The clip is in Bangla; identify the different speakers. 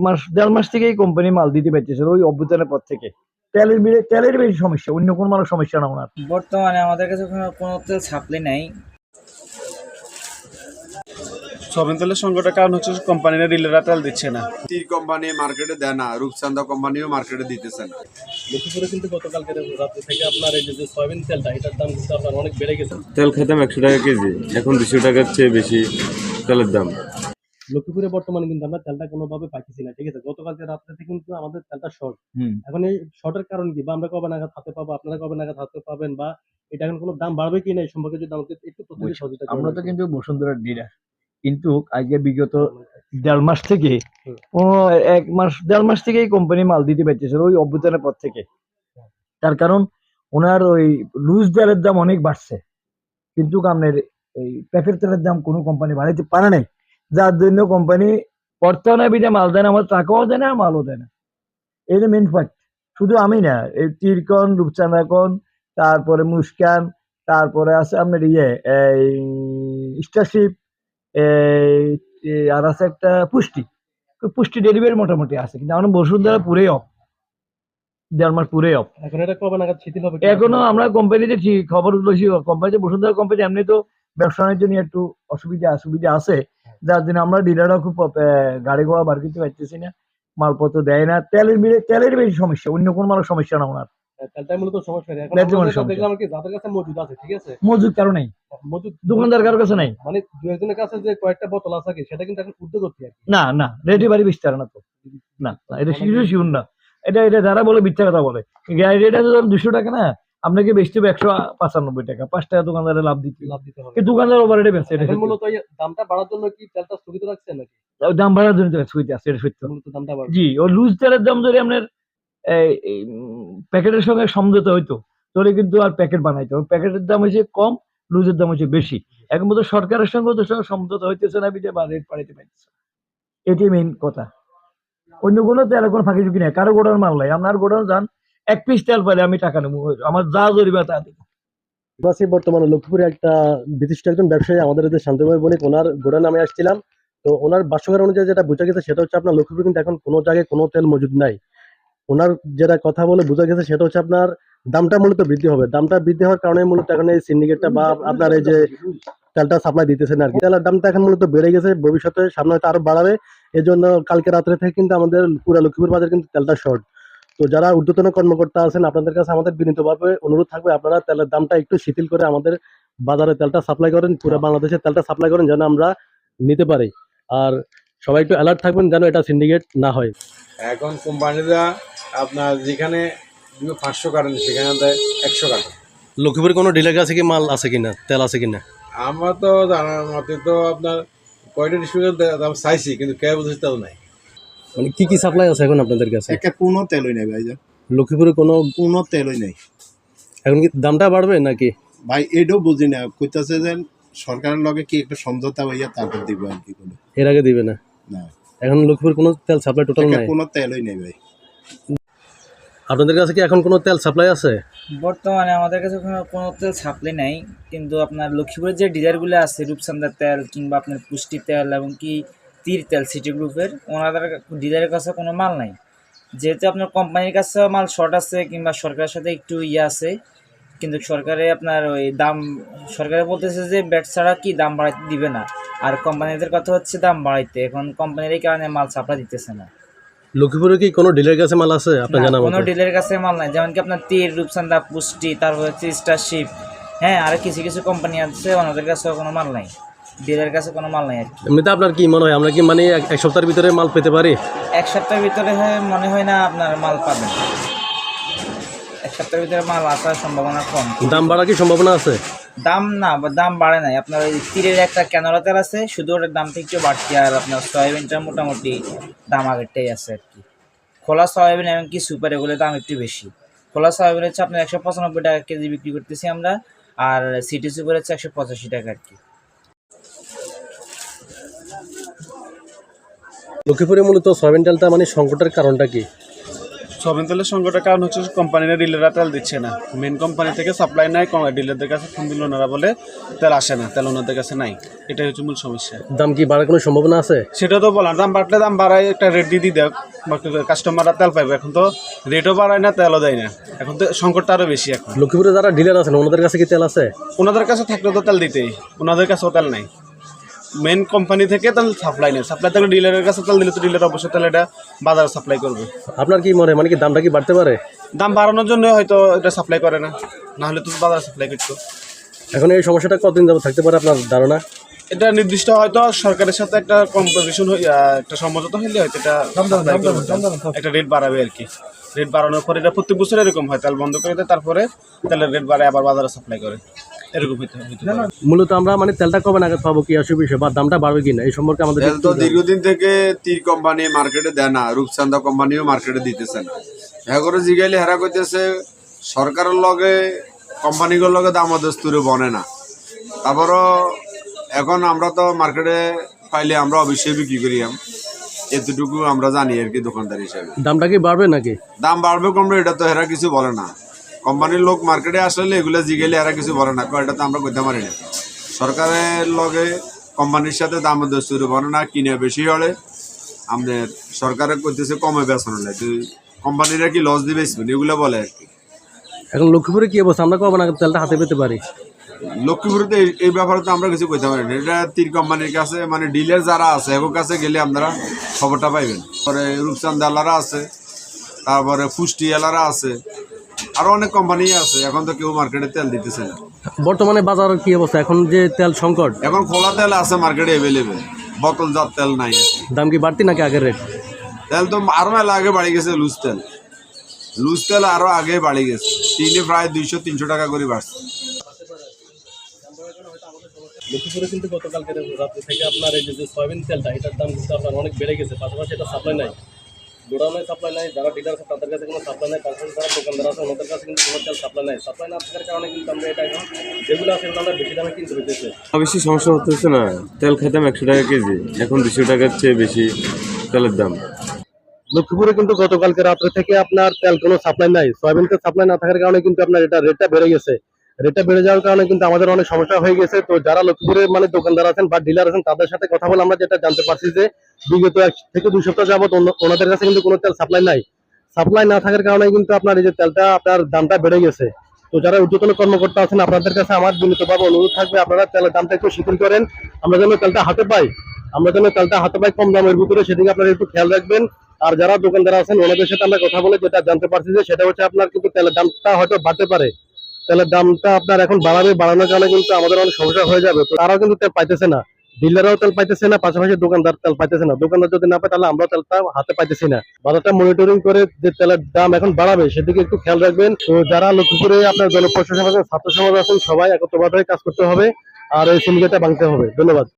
Speaker 1: মাস দেড় মাস থেকেই কোম্পানি মাল দিতে পারতেছে ওই অভ্যুত্থানের পর থেকে। তেলের বিলে- তেলের বেশি সমস্যা অন্য কোনো মানের সমস্যা না ওনার।
Speaker 2: বর্তমানে আমাদের কাছে কোনো কোনো তেল সাপ্লাই নাই।
Speaker 3: সবেন তেলের সংকটের কারণ হচ্ছে কোম্পানিরা ডিলাররা তেল দিচ্ছে না।
Speaker 4: তীর কোম্পানি মার্কেটে দেয় না রূপচান্দা কোম্পানিও মার্কেটে দিতেছে না।
Speaker 5: লক্ষ্মীপুরে কিন্তু গতকালকে রাত্রে থেকে আপনার এই যে সয়াবিন তেলটা এটার দাম কিন্তু আপনার অনেক বেড়ে গেছে।
Speaker 6: তেল খেতাম একশো টাকা কেজি এখন দুশো টাকার চেয়ে বেশি তেলের দাম।
Speaker 5: লক্ষ্মীপুরে বর্তমানে কিন্তু আমরা তেলটা কোনোভাবে পাইতেছি না ঠিক আছে? গতকালকে রাত্রে কিন্তু আমাদের তেলটা শর্ট এখন এই শর্টের কারণ কি? বা আমরা কবে নাগাদ হাতে পাবো? আপনারা কবে নাগাদ হাতে পাবেন? বা এটা এখন কোনো দাম বাড়বে কি না? এই সম্পর্কে যদি আমাকে একটু সহযোগিতা
Speaker 1: আমরা তো কিন্তু বসুন্ধরার ডিলার কিন্তু আজকে বিগত দেড় মাস থেকে। এক মাস দেড় মাস থেকেই কোম্পানি মাল দিতে পারতেছে ওই অভ্যুত্থানের পর থেকে। তার কারণ ওনার ওই লুজ তেলের দাম অনেক বাড়ছে। কিন্তু আপনার এই প্যাকেট তেলের দাম কোনো কোম্পানি বাড়াইতে পারে নাই। যার জন্য কোম্পানি বর্তমানে বিধে মাল দেয় না আমার টাকাও দেয় না মালও দেয় না। এটা মেন ফ্যাক্ট শুধু আমি না এই তীরকন রূপচাঁদাকন তারপরে মুস্কান তারপরে আছে আপনার ইয়ে এই স্টারশিপ এই এই আর আছে একটা পুষ্টি। পুষ্টি ডেলিভারি মোটামুটি আছে কিন্তু আমার বসুন্ধরা পুরেই অফ দেড় পুরেই অফ
Speaker 5: এখন এটা কবে নাগাদ শিথিল হবে
Speaker 1: এখনও আমরা কোম্পানিতে ঠিক খবর লইছি কোম্পানিতে বসুন্ধরা কোম্পানি এমনি তো ব্যবসা বাণিজ্য নিয়ে একটু অসুবিধা অসুবিধা আছে। যার জন্য আমরা ডিলাররা খুব গাড়ি ঘোড়া বার করতে পারতেছি না মালপত্র দেয় না। তেলের বিলে- তেলের বেশি সমস্যা অন্য কোনো মানের সমস্যা না ওনার।
Speaker 5: মজুদ
Speaker 1: কারও নেই। দোকানদার কাছে নাই।
Speaker 5: মানে দু একজনের কাছে যে কয়েকটা বোতল আছে সেটা কিন্তু এখন উদ্যোগ হচ্ছে আর
Speaker 1: না না বাড়ি না তো। না এটা শিশু শিউর না। এটা এটা যারা বলে মিথ্যা কথা বলে। দুশো টাকা না আপনাকে বেচতে হবে একশো পঁচানব্বই টাকা। পাঁচ টাকা দোকানদারে লাভ দিতে
Speaker 5: লাভ দিতে হবে।
Speaker 1: দোকানদার ওভার রেটে বেচে এটা
Speaker 5: মূলত দামটা বাড়ার জন্য কি তেলটা স্থগিত রাখছেন নাকি?
Speaker 1: দাম বাড়ার জন্য তো সুইতে আছে এটা সত্য।
Speaker 5: মূলত দামটা বাড়বে
Speaker 1: জি ও লুজ তেলের দাম যদি আপনার প্যাকেটের সঙ্গে সমঝোতা হইতো। তাহলে কিন্তু আর প্যাকেট বানাইতো। প্যাকেটের দাম হচ্ছে কম লুজের দাম হচ্ছে বেশি। এখন মতো সরকারের সঙ্গে তো সঙ্গে সমঝোতা হইতেছে না বিদে বা রেট বাড়াইতে পারতেছে এটি মেইন কথা। অন্য কোনো তেল কোনো ফাঁকি ঝুঁকি নেই কারও গোডাউন মাল নাই। আপনার গোডাউন যান এক পিস তেল পাইলে আমি টাকা নেব আমার যা জরিমা তা দেবো।
Speaker 5: আছি বর্তমানে লক্ষ্মীপুরে একটা বিশিষ্ট একজন ব্যবসায়ী, আমাদের এদের শান্তময় বণিক, ওনার গোডাউনে আমি আসছিলাম। তো ওনার বাসগর অনুযায়ী যেটা বোঝা গেছে, সেটা হচ্ছে আপনার লক্ষ্মীপুর কিন্তু এখন কোনো জায়গায় কোনো তেল মজুদ নাই। ওনার যেটা কথা বলে বোঝা গেছে, সেটা হচ্ছে আপনার দামটা মূলত বৃদ্ধি হবে। দামটা বৃদ্ধি হওয়ার কারণে মূলত এখন এই সিন্ডিকেটটা বা আপনার এই যে তেলটা সাপ্লাই দিতেছে না আর কি। তেলের দামটা এখন মূলত বেড়ে গেছে, ভবিষ্যতে সামনে হয়তো আরও বাড়াবে। এই জন্য কালকে রাত্রে থেকে কিন্তু আমাদের পুরো লক্ষ্মীপুর বাজার কিন্তু তেলটা শর্ট তো যারা ঊর্ধ্বতন কর্মকর্তা আছেন আপনাদের কাছে আমাদের বিনীতভাবে অনুরোধ থাকবে আপনারা তেলের দামটা একটু শিথিল করে আমাদের বাজারে তেলটা সাপ্লাই করেন পুরো বাংলাদেশে তেলটা সাপ্লাই করেন যেন আমরা নিতে পারি। আর সবাই একটু অ্যালার্ট থাকবেন যেন এটা সিন্ডিকেট না হয়।
Speaker 4: এখন কোম্পানিরা আপনার যেখানে পাঁচশো কাটেন সেখানে দেয় একশো কাটেন।
Speaker 5: লক্ষ্মীপুরে কোনো ডিলার আছে কি মাল আছে কিনা তেল আছে কিনা?
Speaker 4: আমার তো জানার মতে তো আপনার কয়টা ডিস্ট্রিক্টের দাম চাইছি কিন্তু কে বুঝতে নাই।
Speaker 5: মানে কি কি সাপ্লাই আছে এখন আপনাদের কাছে?
Speaker 7: একটা কোনো তেলই নেই ভাই
Speaker 5: লক্ষ্মীপুরে কোনো
Speaker 7: কোনো তেলই নেই।
Speaker 5: এখন কি দামটা বাড়বে নাকি?
Speaker 7: ভাই এটাও বুঝি না। কইতাছে যে সরকারের লগে কি একটা সমঝোতা হইয়া তারপর দিব আর কি কোনো।
Speaker 5: এর আগে দিবে না?
Speaker 7: না।
Speaker 5: এখন লক্ষ্মীপুর কোনো তেল সাপ্লাই টোটাল নাই?
Speaker 7: কোনো তেলই নেই ভাই।
Speaker 5: আপনাদের কাছে কি এখন কোনো তেল সাপ্লাই আছে?
Speaker 2: বর্তমানে আমাদের কাছে কোনো কোনো তেল সাপ্লাই নাই। কিন্তু আপনার লক্ষ্মীপুরের যে ডিলারগুলো আছে রূপসান্দার তেল কিংবা আপনার পুষ্টি তেল এবং কি তীর তেল সিটি গ্রুপের ওনাদের ডিলারের কাছে কোনো মাল নাই। যেহেতু আপনার কোম্পানির কাছে মাল শর্ট আছে কিংবা সরকারের সাথে একটু ইয়ে আছে কিন্তু সরকারে আপনার ওই দাম সরকারে বলতেছে যে ব্যাট ছাড়া কি দাম বাড়াইতে দিবে না। আর কোম্পানিদের কথা হচ্ছে দাম বাড়াইতে। এখন কোম্পানির এই কারণে মাল সাপ্লাই দিতেছে না।
Speaker 5: লক্ষ্মীপুরে কি কোনো ডিলার কাছে মাল আছে? আপনার জানা
Speaker 2: কোনো ডিলের কাছে মাল নাই। যেমন কি আপনার তীর রূপসান্দা পুষ্টি তারপর হচ্ছে স্টারশিপ হ্যাঁ আর কিছু কিছু কোম্পানি আছে ওনাদের কাছে কোনো মাল নাই। ডিলের কাছে কোনো মাল নাই আর কি।
Speaker 5: এমনিতে আপনার কি মনে হয় আমরা কি মানে এক- এক সপ্তাহের ভিতরে মাল পেতে পারি?
Speaker 2: এক সপ্তাহের ভিতরে হয় মনে হয় না আপনার মাল পাবেন। এক সপ্তাহের ভিতরে মাল আসার সম্ভাবনা কম।
Speaker 5: দাম বাড়ার কি সম্ভাবনা আছে?
Speaker 2: দাম না বা দাম বাড়ে নাই। আপনার ওই তীরের একটা ক্যানোলা তেল আছে শুধু ওটার দামটা একটু বাড়তি আর আপনার সয়াবিনটা মোটামুটি দাম আগেরটাই আছে আর কি। খোলা সয়াবিন এবং কি সুপার এগুলোর দাম একটু বেশি। খোলা সয়াবিন হচ্ছে আপনার একশো পঁচানব্বই টাকা কেজি বিক্রি করতেছি আমরা আর সিটি সুপার হচ্ছে একশো পঁচাশি টাকা আর কি।
Speaker 5: লক্ষ্মীপুরে মূলত সয়াবিন তেলটা মানে সংকটের কারণটা কি?
Speaker 3: সয়াবিন তেলের সংকটের কারণ হচ্ছে কোম্পানিরা ডিলাররা তেল দিচ্ছে না। মেন কোম্পানি থেকে সাপ্লাই নাই ডিলারদের কাছে ফোন দিল ওনারা বলে তেল আসে না তেল ওনাদের কাছে নাই। এটাই হচ্ছে মূল সমস্যা।
Speaker 5: দাম কি বাড়ার কোনো সম্ভাবনা আছে?
Speaker 3: সেটা তো বলার দাম বাড়লে দাম বাড়ায় একটা রেট দিয়ে দিই দেখ কাস্টমাররা তেল পাইবে এখন তো রেটও বাড়ায় না তেলও দেয় না। এখন তো সংকটটা আরও বেশি এখন।
Speaker 5: লক্ষ্মীপুরে যারা ডিলার আছেন ওনাদের কাছে কি তেল আছে?
Speaker 3: ওনাদের কাছে থাকলে তো তেল দিতেই ওনাদের কাছেও তেল নাই। মেন কোম্পানি থেকে তাহলে সাপ্লাই নেই সাপ্লাই থাকলে ডিলারের কাছে তাহলে দিলে তো ডিলার অবশ্যই তাহলে এটা বাজারে সাপ্লাই করবে।
Speaker 5: আপনার কি মনে মানে কি দামটা কি বাড়তে পারে?
Speaker 3: দাম বাড়ানোর জন্য হয়তো এটা সাপ্লাই করে না। না হলে তো বাজারে সাপ্লাই করতো।
Speaker 5: এখন এই সমস্যাটা কতদিন যাবত থাকতে পারে আপনার ধারণা?
Speaker 3: এটা নির্দিষ্ট হয়তো সরকারের সাথে একটা কম্পোজিশন একটা সমঝোতা হইলে হয়তো এটা। একটা রেট বাড়াবে আর কি। রেট বাড়ানোর পরে এটা প্রত্যেক বছর এরকম হয়। তেল বন্ধ করে দেয় তারপরে তেলের রেট বাড়ায় আবার বাজারে সাপ্লাই করে। এরকম।
Speaker 5: মূলত আমরা মানে তেলটা কবে নাগাদ পাবো কি আসবে বা দামটা বাড়বে কিনা এই সম্পর্কে আমাদের
Speaker 8: তেল তো দীর্ঘদিন থেকে তীর কোম্পানি মার্কেটে দেয় না রূপচান্দা কোম্পানিও মার্কেটে দিতেছে না। হ্যাঁ করে জিগাইলে হেরা করতেছে সরকারের লগে কোম্পানিগুলোর লগে দাম দস্তুরে বনে না। তারপরও এখন আমরা তো মার্কেটে পাইলে আমরা অবশ্যই বিক্রি করি আম। এতটুকু আমরা জানি আর কি দোকানদার হিসাবে।
Speaker 5: দামটা কি বাড়বে নাকি?
Speaker 8: দাম বাড়বে কমবে এটা তো হেরা কিছু বলে না। কোম্পানির লোক মার্কেটে আসলে এগুলো জিগেলে এরা কিছু বলে না। এটা তো আমরা করতে পারি না। সরকারের লগে কোম্পানির সাথে দাম দস্তুরি বলে না কিনে বেশি হলে। আমাদের সরকারে করতেছে কমে বেচন হলে। তুই কোম্পানিরা কি লস দিবে এগুলো বলে আর কি।
Speaker 5: এখন লক্ষ্মীপুরে কি অবস্থা? আমরা কবে নাগাদ তেলটা হাতে পেতে পারি।
Speaker 8: লক্ষ্মীপুরেতে এই- ব্যাপারে তো আমরা কিছু করতে পারি না। এটা তীর কোম্পানির কাছে মানে ডিলার যারা আছে এগোর কাছে গেলে আপনারা খবরটা পাইবেন। পরে রূপচাঁদ আলারা আছে তারপরে পুষ্টি এলারা আছে। আরও অনেক কোম্পানি আছে এখন তো কেউ মার্কেটে তেল দিতেছে না।
Speaker 5: বর্তমানে বাজারের কি অবস্থা? এখন যে তেল সংকট
Speaker 8: এখন খোলা তেল আছে মার্কেটে অ্যাভেলেবেল বোতলজাত তেল নাই।
Speaker 5: দাম কি বাড়তি নাকি আগের রেট
Speaker 8: তেল তো আরও মেলা আগে বাড়ি গেছে লুজ তেল। লুজ তেল আরও আগে বাড়ি গেছে। টিনে প্রায় দুইশো তিনশো টাকা করে বাড়ছে।
Speaker 5: লক্ষ্মীপুরে কিন্তু গতকালকে রাত্রি থেকে আপনার এই যে সয়াবিন তেলটা এটার দাম কিন্তু আপনার অনেক বেড়ে গেছে পাশাপাশি এটা সাপ্লাই নাই। গোডাউনে সাপ্লাই নাই যারা ডিলার আছে তাদের কাছে কোনো সাপ্লাই নাই পাশাপাশি যারা দোকানদার আছে ওনাদের কাছে কিন্তু কোনো তেল সাপ্লাই নাই। সাপ্লাই না থাকার কারণে কিন্তু আমরা এটা এখন যেগুলো আছে আমরা বেশি দামে কিনতে হইতেছে।
Speaker 6: বেশি সমস্যা হতেছে না। তেল খেতাম একশো টাকা কেজি এখন দুশো টাকার চেয়ে বেশি তেলের দাম।
Speaker 5: লক্ষ্মীপুরে কিন্তু গতকালকে রাত্রে থেকে আপনার তেল কোনো সাপ্লাই নাই সয়াবিন তেল সাপ্লাই না থাকার কারণে কিন্তু আপনার এটা রেটটা বেড়ে গেছে। রেটটা বেড়ে যাওয়ার কারণে কিন্তু আমাদের অনেক সমস্যা হয়ে গেছে। তো যারা লক্ষ্মীপুরে মানে দোকানদার আছেন বা ডিলার আছেন, তাদের সাথে কথা বলে আমরা যেটা জানতে পারছি যে বিগত এক থেকে দুই সপ্তাহ যাবত ওনাদের কাছে কিন্তু কোনো তেল সাপ্লাই নাই। সাপ্লাই না থাকার কারণে কিন্তু আপনার এই যে তেলটা, আপনার দামটা বেড়ে গেছে। তো যারা ঊর্ধ্বতন কর্মকর্তা আছেন, আপনাদের কাছে আমার বিনীতভাবে অনুরোধ থাকবে, আপনারা তেলের দামটা একটু শিথিল করেন। আমরা যেন তেলটা হাতে পাই। আমরা যেন তেলটা হাতে পাই কম দামের ভিতরে, সেদিকে আপনারা একটু খেয়াল রাখবেন। আর যারা দোকানদার আছেন, ওনাদের সাথে আমরা কথা বলে যেটা জানতে পারছি যে সেটা হচ্ছে আপনার কিন্তু তেলের দামটা হয়তো বাড়তে পারে। তেলের দামটা আপনার এখন বাড়াবে, বাড়ানোর কারণে কিন্তু আমাদের অনেক সমস্যা হয়ে যাবে। তো তারাও কিন্তু তেল পাইতেছে না। ডিলাররাও তেল পাইতেছে না, পাশাপাশি দোকানদার তেল পাইতেছে না। দোকানদার যদি না পায়, তাহলে আমরাও তেলটা হাতে পাইতেছি না। বাজারটা মনিটরিং করে যে তেলের দাম এখন বাড়াবে, সেদিকে একটু খেয়াল রাখবেন। তো যারা করে আপনার জনপ্রশাসন ছাত্র সমাজ আছেন, সবাই একত্রভাবে কাজ করতে হবে, আর এই সিন্ডিকেটটা ভাঙতে হবে। ধন্যবাদ।